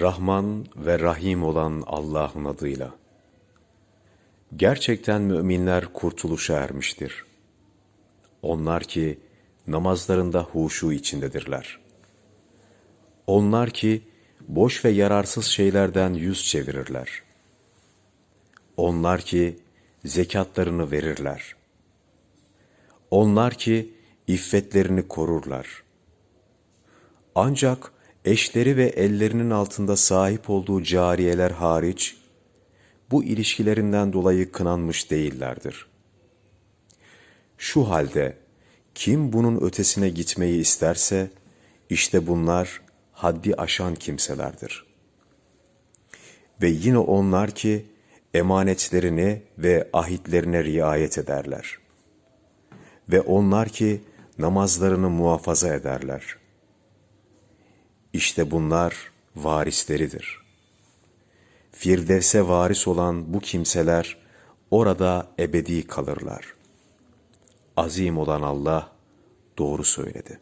Rahman ve Rahim olan Allah'ın adıyla. Gerçekten müminler kurtuluşa ermiştir. Onlar ki namazlarında huşu içindedirler. Onlar ki boş ve yararsız şeylerden yüz çevirirler. Onlar ki zekatlarını verirler. Onlar ki iffetlerini korurlar. Ancak eşleri ve ellerinin altında sahip olduğu cariyeler hariç, bu ilişkilerinden dolayı kınanmış değillerdir. Şu halde kim bunun ötesine gitmeyi isterse, işte bunlar haddi aşan kimselerdir. Ve yine onlar ki emanetlerine ve ahitlerine riayet ederler. Ve onlar ki namazlarını muhafaza ederler. İşte bunlar varisleridir. Firdevs'e varis olan bu kimseler orada ebedi kalırlar. Azim olan Allah doğru söyledi.